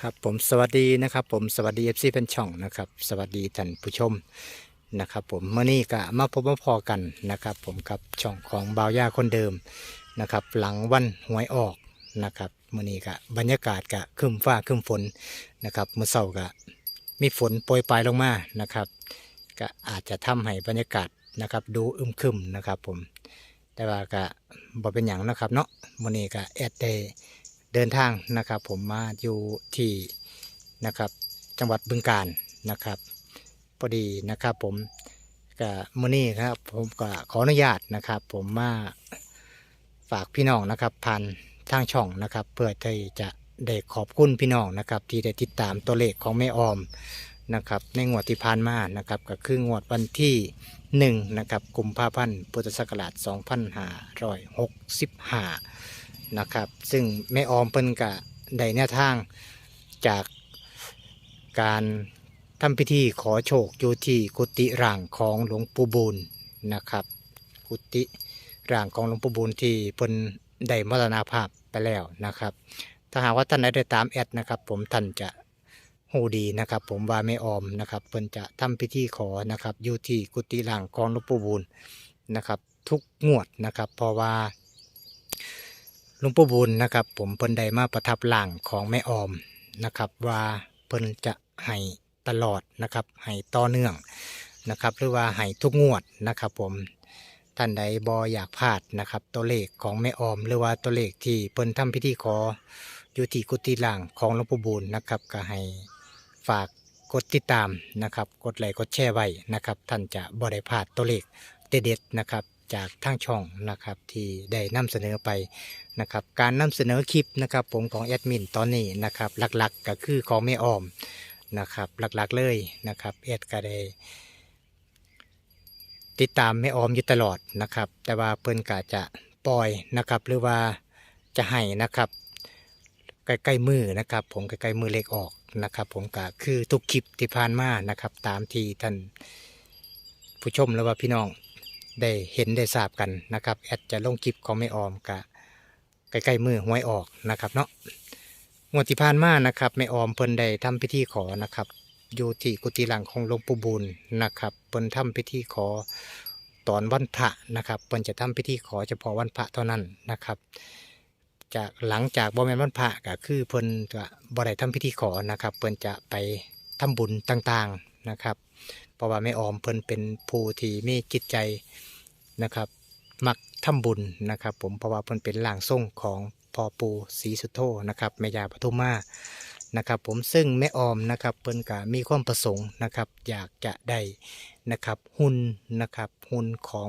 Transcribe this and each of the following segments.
ครับผมสวัสดีนะครับผมสวัสดีเอฟซีเป็นช่องนะครับสวัสดีท่านผู้ชมนะครับผมเมื่อนี้ก็มาพบมาพอกันนะครับผมกับช่องของบ่าวย่าคนเดิมนะครับหลังวันหวยออกนะครับเมื่อนี้ก็บรรยากาศก็ครึมฟ้าครึมฝนนะครับเมื่อเช้าก็มีฝนโปรยปลายลงมานะครับก็อาจจะทำให้บรรยากาศนะครับดูอึมครึมนะครับผมแต่ว่าก็บ่เป็นอย่างนะครับเนาะมื่อนี้ก็แอดได้ เดินทางนะครับ ผมมาอยู่ที่นะครับจังหวัดบึงกาฬนะครับพอดีนะครับผมกับมือนี้ครับผมก็ขออนุญาตนะครับ ผมมาฝากพี่น้องนะครับผ่านทางช่องนะครับเพื่อที่จะได้ขอบคุณพี่น้องนะครับ ที่ได้ติดตามตัวเลขของแม่ออมนะครับ ในงวดที่ผ่านมานะครับ ก็คืองวดวันที่หนึ่งนะครับกุมภาพันธ์พุทธศักราช2565 นะครับ ซึ่งแม่ออมเพิ่นกะได้แนวทางจากการทำพิธีขอโชคอยู่ที่กุฏิร่างของหลวงปู่บูลนะครับ กุฏิร่างของหลวงปู่บูลที่เพิ่นได้มรณาภาพไปแล้วนะครับ ถ้าหากว่าท่านใดได้ตามแอดนะครับ ผมท่านจะหูดีนะครับ ผมว่าแม่ออมนะครับเพิ่นจะทำพิธีขอนะครับอยู่ที่กุฏิร่างของหลวงปู่บูลนะครับ ทุกงวดนะครับ เพราะว่า ลวงปู่บุญนะครับ ผมเพิ่นได้มาประทับหลังของแม่ออมนะครับ ว่าเพิ่นจะให้ตลอดนะครับให้ต่อเนื่องนะครับ หรือว่าให้ทุกงวดนะครับ ผมท่านใดบออยากพลาดนะครับ ตัวเลขของแม่ออม หรือว่าตัวเลขที่เพิ่นทำพิธีขออยู่ที่กุฏิหลังของหลวงปู่บุญนะครับ ก็ให้ฝากกดติดตามนะครับ กดไลค์กดแชร์ไว้นะครับ ท่านจะบ่ได้พลาดตัวเลขเด็ดๆนะครับ จากทางช่องนะครับที่ได้นำเสนอไปนะครับการนำเสนอคลิปนะครับผมของแอดมินตอนนี้นะครับหลักๆก็คือของแม่ออมนะครับหลักๆเลยนะครับแอดก็ได้ติดตามแม่ออมอยู่ตลอดนะครับ แต่ว่าเพิ่นก็จะปล่อยนะครับ หรือว่าจะให้นะครับ ใกล้ๆมือนะครับ ผมใกล้ๆมือเล็กออกนะครับ ผมก็คือทุกคลิปที่ผ่านมานะครับ ตามที่ท่านผู้ชมหรือว่าพี่น้อง ได้เห็นได้ทราบกันนะครับแอดจะลงคลิปของแม่ออมกะใกล้ๆมือหวยออกนะครับเนาะงวดที่ผ่านมานะครับแม่ออมเพิ่นได้ทำพิธีขอนะครับอยู่ที่กุฏิหลังของหลวงปู่บุญนะครับเพิ่นทำพิธีขอตอนวันพระนะครับเพิ่นจะทำพิธีขอเฉพาะวันพระเท่านั้นนะครับ จากหลังจากบ่แม่นวันพระก็คือเพิ่นก็บ่ได้ทำพิธีขอนะครับ เพิ่นจะไปทำบุญต่างๆนะครับ เพราะว่าแม่ออมเพิ่นเป็นผู้ที่มีจิตใจนะครับ มักทำบุญนะครับ ผมเพราะว่าเพิ่นเป็นล่างทรงของพ่อปู่ศรีสุโธนะครับแม่ยาปทุมมานะครับ ผมซึ่งแม่ออมนะครับเพิ่นก็มีความประสงค์นะครับ อยากจะได้นะครับ หุ่นนะครับหุ่นของ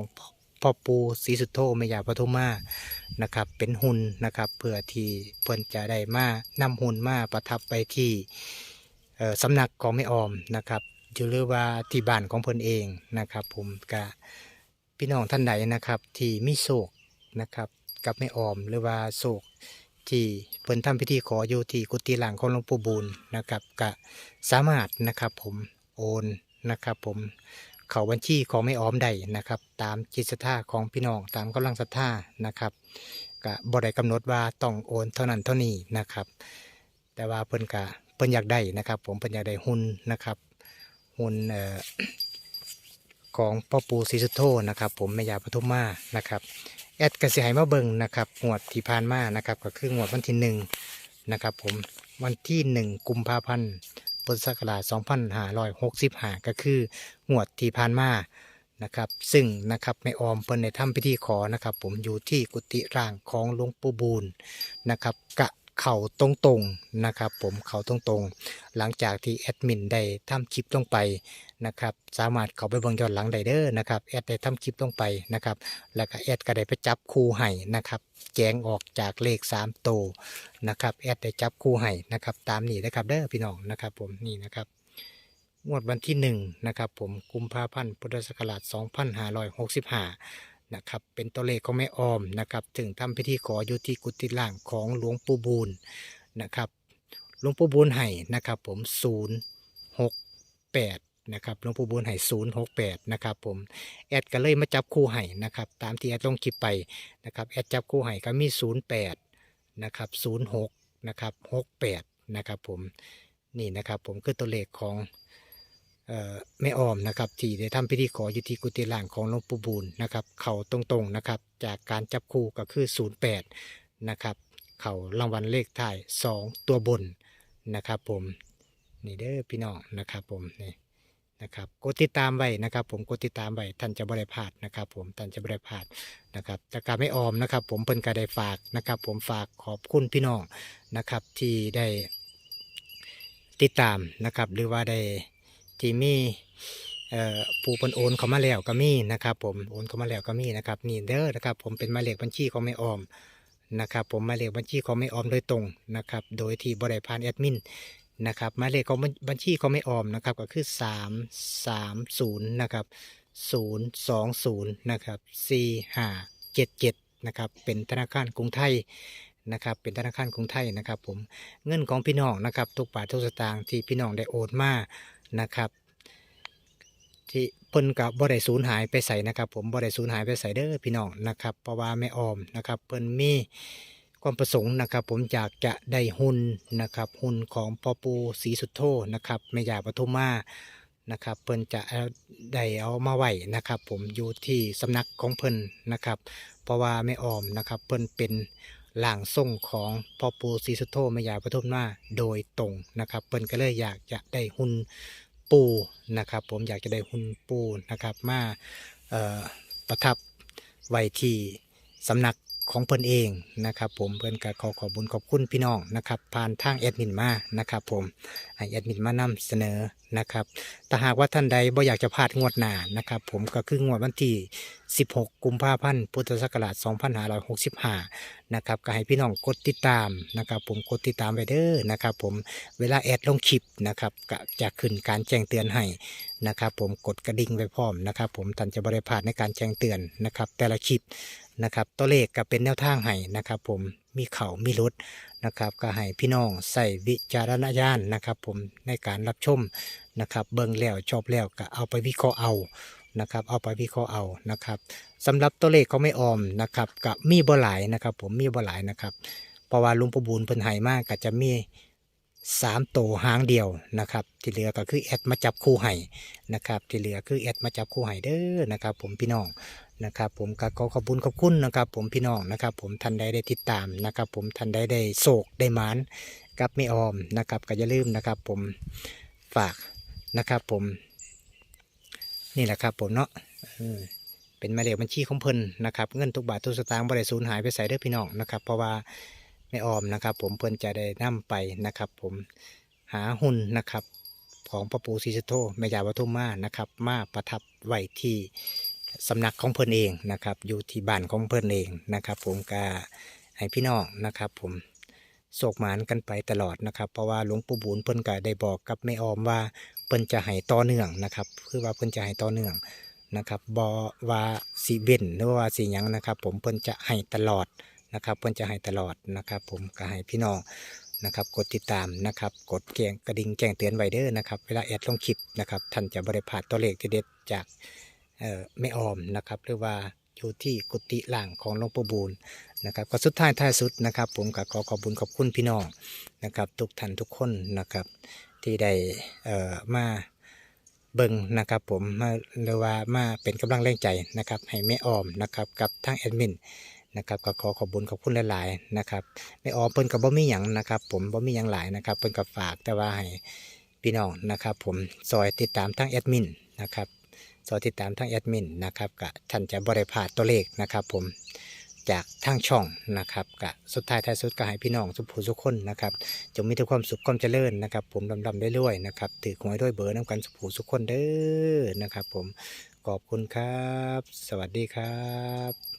พ่อปู่ศรีสุโธแม่ยาปทุมานะครับ เป็นหุ่นนะครับเพื่อที่เพิ่นจะได้มานำหุ่นมาประทับไปที่สำนักของแม่ออมนะครับ หรือว่าที่บ้านของเพิ่นเองนะครับ ผมก็พี่น้องท่านใดนะครับ ที่มีโศกนะครับกับแม่ออมหรือว่าโศกที่เพิ่นทำพิธีขออยู่ที่กุฏิหลังของหลวงปู่บูลนะครับก็สามารถนะครับ ผมโอนนะครับ ผมเข้าบัญชีของแม่ออมได้นะครับ ตามจิตศรัทธาของพี่น้องตามกำลังศรัทธานะครับก็บ่ได้กำหนดว่าต้องโอนเท่านั้นเท่านี้นะครับ แต่ว่าเพิ่นก็เพิ่นอยากได้นะครับ ผมเพิ่นอยากได้หุ้นนะครับ หุ้นออของพ่อปู่ศรีสุโธนะครับ ผมแม่ยาปทุมมานะครับแอดกระสีไหมาเบิงนะครับงวดที่ผ่านมานะครับก็คืองวดวันที่หนึ่งนะครับ ผมวันที่หนึ่งกุมภาพันธ์พุทธศักราช2565 ก็คืองวดที่ผ่านมานะครับซึ่งนะครับแม่ออมเพิ่นในถ้ำพิธีขอนะครับ ผมอยู่ที่กุฏิร่างของหลวงปู่บูลนะครับกะ เข่าตรงๆนะครับ ผมเข่าตรงๆ หลังจากที่แอดมินได้ทำคลิปลงไปนะครับ สามารถเข้าไปเบิ่งย้อนหลังได้เด้อนะครับแอดได้ทำคลิปลงไปนะครับ แล้วก็แอดก็ได้ไปจับคู่ให้นะครับแจงออกจากเลข3โตนะครับแอดได้จับคู่ให้นะครับ ตามนี้นะครับเด้อพี่น้องนะครับ ผมนี่นะครับงวดวันที่1นะครับผมกุมภาพันธ์พุทธศักราช2565 นะครับเป็นตัวเลขของแม่ออมนะครับถึงทำพิธีขออยู่ที่กุฏิล่างของหลวงปู่บูลนะครับหลวงปู่บูลให้นะครับผม 068นะครับหลวงปู่บูลให้068นะครับผมแอดก็เลยมาจับคู่ให้นะครับตามที่แอดลงคลิปไปนะครับแอดจับคู่ให้ก็มี 08นะครับ06นะครับ68นะครับผมนี่นะครับผมคือตัวเลขของ แม่ออมนะครับที่ได้ทำพิธีขออยู่ที่กุฏิหล่างของหลวงปู่บูลนะครับ เข่าตรงๆนะครับ จากการจับคู่ก็คือ 08 นะครับ เข่ารางวัลเลขท้าย 2 ตัวบนนะครับ ผมนี่เด้อพี่น้องนะครับ ผมนี่นะครับกดติดตามไว้นะครับ ผมกดติดตามไว้ท่านจะบริพลาดนะครับ ผมท่านจะบริพลาดนะครับแต่การไม่ออมนะครับ ผมเพิ่นก็ได้ฝากนะครับ ผมฝากขอบคุณพี่น้องนะครับที่ได้ติดตามนะครับ หรือว่าได้ ที่มีเอ่อผู้เพิ่นโอนเข้ามาแล้วก็มีนะครับผมโอนเข้ามาแล้วก็มีนะครับนี่เด้อนะครับผมเป็นหมายเลขบัญชีของไม่ออมนะครับผมหมายเลขบัญชีของไม่ออมโดยตรงนะครับโดยที่บริพานแอดมินนะครับหมายเลขของบัญชีของไม่ออมนะครับก็คือ 3 3 0นะครับ020นะครับ4577นะครับเป็นธนาคารกรุงไทยนะครับเป็นธนาคารกรุงไทยนะครับผมเงินของพี่น้องนะครับทุกบาททุกสตางค์ที่พี่น้องได้โอนมา นะครับ ที่เพิ่นกับบ่ได้สูญหายไปใส่นะครับ ผมบ่ได้สูญหายไปใส่เด้อพี่น้องนะครับ เพราะว่าแม่ออมนะครับเพิ่นมีความประสงค์นะครับ ผมอยากจะได้หุ่นนะครับหุ่นของพ่อปูศรีสุดโธนะครับแม่ยาปทุมมานะครับเพิ่นจะได้เอามาไหวนะครับ ผมอยู่ที่สำนักของเพิ่นนะครับ เพราะว่าแม่ออมนะครับ เพิ่นเป็น ล่างทรงของพ่อปู่ศรีสุโธมายาปทุมมาโดยตรงนะครับเพิ่นก็เลยอยากจะได้หุ่นปูนะครับ ผมอยากจะได้หุ่นปูนะครับมาประทับไว้ที่สำนัก ของเพิ่นเองนะครับผมเพิ่นก็ขอขอบคุญขอบคุณพี่น้องนะครับผ่านทางแอดมินมานะครับผมให้แอดมินมานำเสนอนะครับถ้าหากว่าท่านใดบ่อยากจะพลาดงวดหน้านะครับผมก็คืองวดวันที่ 16 กุมภาพันธ์พุทธศักราช2565นะครับก็ให้พี่น้องกดติดตามนะครับผมกดติดตามไปเด้อนะครับผมเวลาแอดลงคลิปนะครับก็จะขึ้นการแจ้งเตือนให้นะครับผมกดกระดิ่งไว้พร้อมนะครับผมท่านจะบริพลาดในการแจ้งเตือนนะครับแต่ละคลิป นะครับตัวเลขก็เป็นแนวทางให้นะครับ ผมมีเข่ามีรุดนะครับ ก็ให้พี่น้องใส่วิจารณญาณนะครับ ผมในการรับชมนะครับ เบิ่งแล้วชอบแล้วก็เอาไปวิเคราะห์เอานะครับ เอาไปวิเคราะห์เอานะครับสำหรับตัวเลขเขาไม่ออมนะครับก็มีบ่หลายนะครับ ผมมีบ่หลายนะครับเพราะว่าลุงประบูลเพิ่นให้มากก็จะมี สามตัวหางเดียวนะครับ ที่เหลือก็คือแอดมาจับคู่ให้นะครับ ที่เหลือคือแอดมาจับคู่ให้เด้อนะครับ ผมพี่น้องนะครับ ผมก็ขอขอบคุณขอบคุณนะครับ ผมพี่น้องนะครับ ผมท่านใดได้ติดตามนะครับ ผมท่านใดได้โศกได้หมานกับไม่ออมนะครับ ก็อย่าลืมนะครับ ผมฝากนะครับ ผม นี่แหละครับ ผมเนาะเป็นมายเลขบัญชีของเพิ่นนะครับ เงินทุกบาททุกสตางค์บ่ได้สูญหายไปใส่เด้อพี่น้องนะครับ เพราะว่า ไม่ออมนะครับ ผมเพิ่อนจะได้นํไปนะครับ ผมหาหุ่นนะครับ ของพระปูศรีสโธแม่ยาวัทุมานะครับ มาประทับไว้ที่สำนักของเพิ่อนเองนะครับ อยู่ที่บ้านของเพิ่อนเองนะครับ ผมก็ให้พี่น้องนะครับ ผมโศกหมานกันไปตลอดนะครับ เพราะว่าหลวงปู่บุญเพิ่นก็ได้บอกกับแม่ออมว่าเพิ่นจะให้ต่อเนื่องนะครับ คือว่าเพิ่นจะให้ต่อเนื่องนะครับบอว่าสีเว้นหรือว่าสีหยังนะครับ ผมเพิ่นจะให้ตลอด นะครับเพิ่นจะให้ตลอดนะครับ ผมก็ให้พี่น้องนะครับกดติดตามนะครับ กดแกงกระดิ่งแจ้งเตือนไว้เด้อนะครับ เวลาแอดลงคลิปนะครับ ท่านจะบริพลาดตัวเลขที่เด็ดจากเอ่อไม่ออมนะครับ หรือว่าอยู่ที่กุฏิหลังของหลวงปู่บูลนะครับก็สุดท้ายท้ายสุดนะครับ ผมก็ขอขอบคุญขอบคุณพี่น้องนะครับ ทุกท่านทุกคนนะครับ ที่ได้เอ่อมาเบิ่งนะครับ ผมมาหรือว่ามาเป็นกำลังแรงใจนะครับ ให้แม่ออมนะครับ กับทางแอดมิน นะครับก็ขอขอบคุญขอบคุณหลายๆนะครับแม่ออมเพิ่นกับบ่มีหยังนะครับ ผมบ่มีหยังหลายนะครับเพิ่นกับฝากแต่ว่าให้พี่น้องนะครับ ผมซอยติดตามทางแอดมินนะครับสอยติดตามทางแอดมินนะครับกะท่านจะบริพลาดตัวเลขนะครับ ผมจากทางช่องนะครับกะสุดท้ายท้ายสุดก็ให้พี่น้องสุภูสุขคนนะครับจงมีแต่ความสุขความเจริญนะครับ ผมลำลำได้รวยนะครับถือหวยด้วยเบอร์น้ำกันสุภูสุขคนเด้อนะครับ ผมขอบคุณครับ สวัสดีครับ